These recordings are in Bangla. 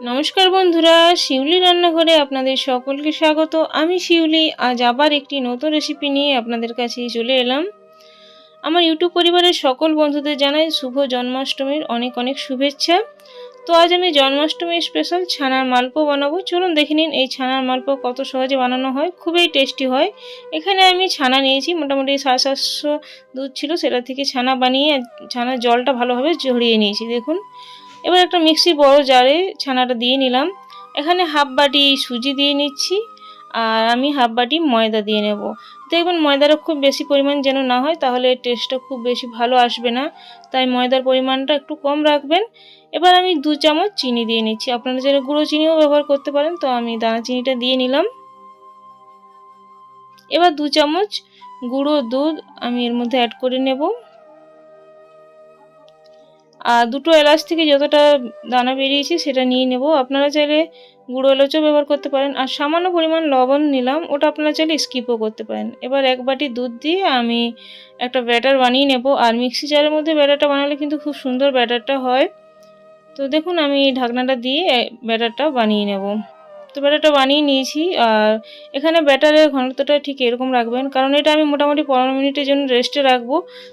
নমস্কার বন্ধুরা, শিউলি রান্নাঘরে আপনাদের সকলকে স্বাগত। আমি শিউলি, আজ আবার একটি নতুন রেসিপি নিয়ে আপনাদের কাছে চলে এলাম। আমার ইউটিউব পরিবারের সকল বন্ধুদের জানাই শুভ জন্মাষ্টমীর অনেক অনেক শুভেচ্ছা। তো আজ আমি জন্মাষ্টমীর স্পেশাল ছানার মালপো বানাবো। চলুন দেখে নিন এই ছানার মালপো কত সহজে বানানো হয়, খুবই টেস্টি হয়। এখানে আমি ছানা নিয়েছি, মোটামুটি সাড়ে সাতশো দুধ ছিল, সেটা থেকে ছানা বানিয়ে ছানার জলটা ভালোভাবে ঝরিয়ে নিয়েছি, দেখুন। এবার একটা মিক্সির বড় জারে ছানাটা দিয়ে নিলাম। এখানে হাফ বাটি সুজি দিয়ে নিচ্ছি আর আমি হাফ বাটি ময়দা দিয়ে নেব। দেখবেন ময়দাটা খুব বেশি পরিমাণ যেন না হয়, তাহলে টেস্টটা খুব বেশি ভালো আসবে না। তাই ময়দার পরিমাণটা একটু কম রাখবেন। এবার আমি দু চামচ চিনি দিয়ে নিচ্ছি। আপনারা যেন গুঁড়ো চিনিও ব্যবহার করতে পারেন। তো আমি দানা চিনিটা দিয়ে নিলাম। এবার দু চামচ গুঁড়ো দুধ আমি এর মধ্যে অ্যাড করে নেব। আর দুটো এলাচ থেকে যতটা দানা বেরিয়েছে সেটা নিয়ে নেব। আপনারা চাইলে গুঁড়ো এলাচও ব্যবহার করতে পারেন। আর সামান্য পরিমাণ লবণ নিলাম, ওটা আপনারা চাইলে স্কিপও করতে পারেন। এবার এক বাটি দুধ দিয়ে আমি একটা ব্যাটার বানিয়ে নেব। আর মিক্সি জারের মধ্যে ব্যাটারটা বানালে কিন্তু খুব সুন্দর ব্যাটারটা হয়। তো দেখুন, আমি ঢাকনাটা দিয়ে ব্যাটারটা বানিয়ে নেব। ব্যাটারটা বানিয়ে নিয়েছি, আর এখানে ব্যাটারের ঘনত্বটা ঠিক এরকম রাখবেন, কারণ এটা আমি মোটামুটি পনেরো মিনিটের জন্য রেস্টে রাখব,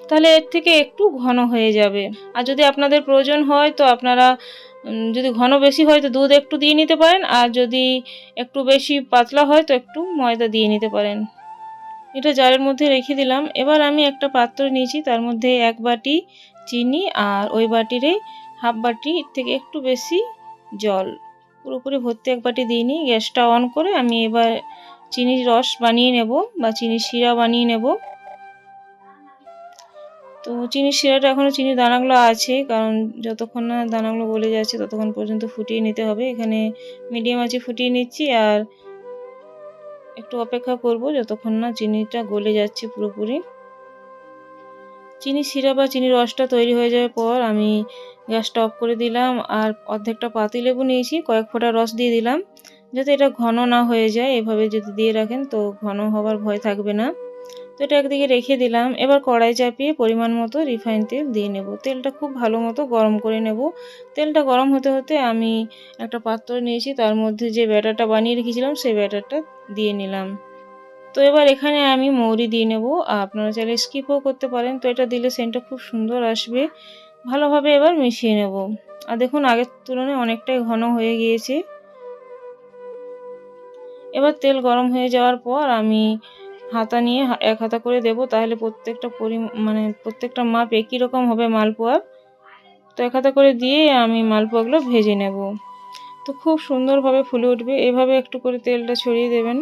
তাহলে এর থেকে একটু ঘন হয়ে যাবে। আর যদি আপনাদের প্রয়োজন হয় তো আপনারা যদি ঘন বেশি হয় তো দুধ একটু দিয়ে নিতে পারেন, আর যদি একটু বেশি পাতলা হয় তো একটু ময়দা দিয়ে নিতে পারেন। এটা জারের মধ্যে রেখে দিলাম, এবার আমি একটা পাত্র নিয়েছি, তার মধ্যে এক বাটি চিনি আর ওই বাটিরে হাফ বাটি থেকে একটু বেশি জল। পুরোপুরি ভর্তি এক বাটি দিইনি। গ্যাসটা অন করে আমি এবার চিনির রস বানিয়ে নেব বা চিনির শিরা বানিয়ে নেব। তো চিনির শিরাটা এখনও চিনির দানাগুলো আছে, কারণ যতক্ষণ না দানাগুলো গলে যাচ্ছে ততক্ষণ পর্যন্ত ফুটিয়ে নিতে হবে। এখানে মিডিয়াম আছে ফুটিয়ে নিচ্ছি আর একটু অপেক্ষা করব যতক্ষণ না চিনিটা গলে যাচ্ছে পুরোপুরি। চিনি শিরা বা চিনির রসটা তৈরি হয়ে যাওয়ার পর আমি গ্যাসটা অফ করে দিলাম আর অর্ধেকটা পাতি লেবু নিয়েছি, কয়েক ফোঁটা রস দিয়ে দিলাম। যাতে এটা ঘন না হয়ে যায়, এভাবে যদি দিয়ে রাখেন তো ঘন হওয়ার ভয় থাকবে না। তো এটা একদিকে রেখে দিলাম। এবার কড়াই চাপিয়ে পরিমাণ মতো রিফাইন তেল দিয়ে নেব। তেলটা খুব ভালো মতো গরম করে নেব। তেলটা গরম হতে হতে আমি একটা পাত্র নিয়েছি, তার মধ্যে যে ব্যাটারটা বানিয়ে রেখেছিলাম, সেই ব্যাটারটা দিয়ে নিলাম। তো এবার এখানে আমি মৌরি দিয়ে নেব। আপনারা চাইলে স্কিপও করতে পারেন। তো এটা দিলে সেন্টটা খুব সুন্দর আসবে। ভালোভাবে এবার মিশিয়ে নেব। আর দেখুন, আগের তুলনায় অনেকটাই ঘন হয়ে গিয়েছে। এবার তেল গরম হয়ে যাওয়ার পর আমি হাতা নিয়ে এক হাতা করে দেব। তাহলে প্রত্যেকটা পরি মানে প্রত্যেকটা মাপ একই রকম হবে মালপোয়ার। তো এক হাতা করে দিয়ে আমি মালপোয়াগুলো ভেজে নেব। তো খুব সুন্দরভাবে ফুলে উঠবে। এভাবে একটু করে তেলটা ছড়িয়ে দেবেন।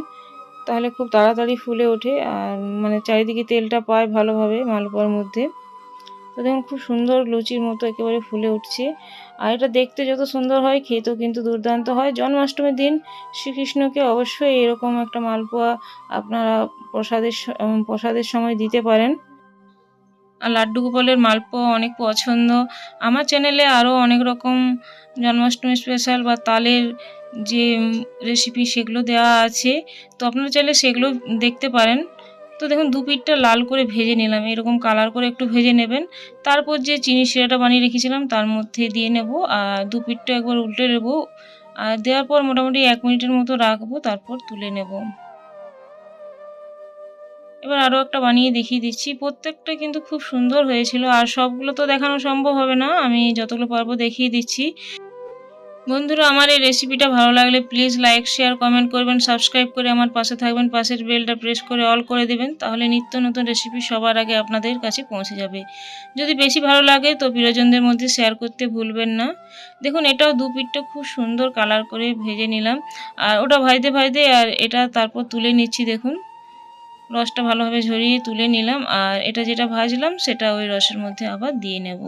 তাহলে খুব তাড়াতাড়ি ফুলে ওঠে। আর মানে চারিদিকে তেলটা পায় ভালোভাবে মালপোয়ার মধ্যে। তো দেখুন, খুব সুন্দর লুচির মতো একেবারে ফুলে উঠছে। আর এটা দেখতে যত সুন্দর হয়, খেতেও কিন্তু দুর্দান্ত হয়। জন্মাষ্টমীর দিন শ্রীকৃষ্ণকে অবশ্যই এরকম একটা মালপোয়া আপনারা প্রসাদের প্রসাদের সময় দিতে পারেন। আর লাড্ডু গোপালের মালপোয়া অনেক পছন্দ। আমার চ্যানেলে আরও অনেক রকম জন্মাষ্টমী স্পেশাল বা তালের যে রেসিপি সেগুলো দেওয়া আছে। তো আপনারা চাইলে সেগুলো দেখতে পারেন। তো দেখুন দু পিঠটা লাল করে ভেজে নিলাম, এরকম কালার করে একটু ভেজে নেবেন। তারপর যে চিনি শিরাটা বানিয়ে রেখেছিলাম, তার মধ্যে দিয়ে নেব, আর দু পিঠটা একবার উল্টে নেব, আর দেওয়ার পর মোটামুটি এক মিনিটের মতো রাখব, তারপর তুলে নেব। এবার আরও একটা বানিয়ে দেখিয়ে দিচ্ছি। প্রত্যেকটা কিন্তু খুব সুন্দর হয়েছিল, আর সবগুলো তো দেখানো সম্ভব হবে না, আমি যতগুলো পারব দেখিয়ে দিচ্ছি। বন্ধুরা, আমার এই রেসিপিটা ভালো লাগলে প্লিজ লাইক শেয়ার কমেন্ট করবেন সাবস্ক্রাইব করে আমার পাশে থাকবেন, পাশের বেলটা প্রেস করে অল করে দেবেন, তাহলে নিত্য নতুন রেসিপি সবার আগে আপনাদের কাছে পৌঁছে যাবে। যদি বেশি ভালো লাগে তো প্রিয়জনদের মধ্যে শেয়ার করতে ভুলবেন না। দেখুন, এটাও দু পিঠটা খুব সুন্দর কালার করে ভেজে নিলাম। আর ওটা ভাইতে ভাইতে আর এটা তারপর তুলে নিচ্ছি, দেখুন। রসটা ভালোভাবে ঝরিয়ে তুলে নিলাম আর এটা যেটা ভাজলাম সেটা ওই রসের মধ্যে আবার দিয়ে নেব।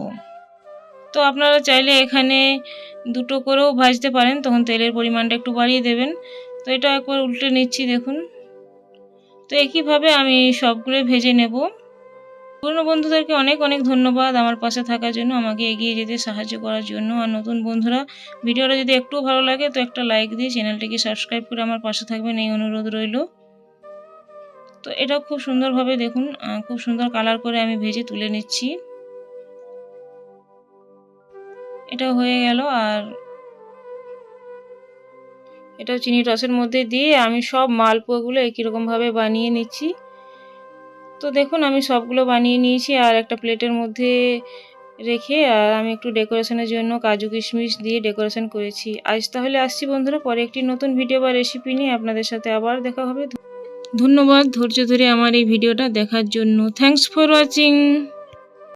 তো আপনারা চাইলে এখানে দুটো করেও ভাজতে পারেন। তখন তেলের পরিমাণটা একটু বাড়িয়ে দেবেন। তো এটা একবার উল্টে নিচ্ছি, দেখুন। তো একইভাবে আমি সবগুলো ভেজে নেব। পুরনো বন্ধুদেরকে অনেক অনেক ধন্যবাদ আমার পাশে থাকার জন্য, আমাকে এগিয়ে যেতে সাহায্য করার জন্য। আর নতুন বন্ধুরা, ভিডিওটা যদি একটু ভালো লাগে, তো একটা লাইক দিয়ে চ্যানেলটিকে সাবস্ক্রাইব করে আমার পাশে থাকবেন, এই অনুরোধ রইল। তো এটা খুব সুন্দরভাবে দেখুন খুব সুন্দর কালার করে আমি ভেজে তুলে নিচ্ছি। এটা হয়ে গেল আর এটা চিনি রসের মধ্যে দিয়ে আমি সব মালপোয়াগুলো একই রকমভাবে বানিয়ে নিচ্ছি। তো দেখুন, আমি সবগুলো বানিয়ে নিয়েছি আর একটা প্লেটের মধ্যে রেখে আর আমি একটু ডেকোরেশনের জন্য কাজু কিশমিশ দিয়ে ডেকোরেশন করেছি। আজ তাহলে আসছি বন্ধুরা, পরে একটি নতুন ভিডিও বা রেসিপি নিয়ে আপনাদের সাথে আবার দেখা হবে। ধন্যবাদ, ধৈর্য ধরে আমার এই ভিডিওটা দেখার জন্য। Thanks for watching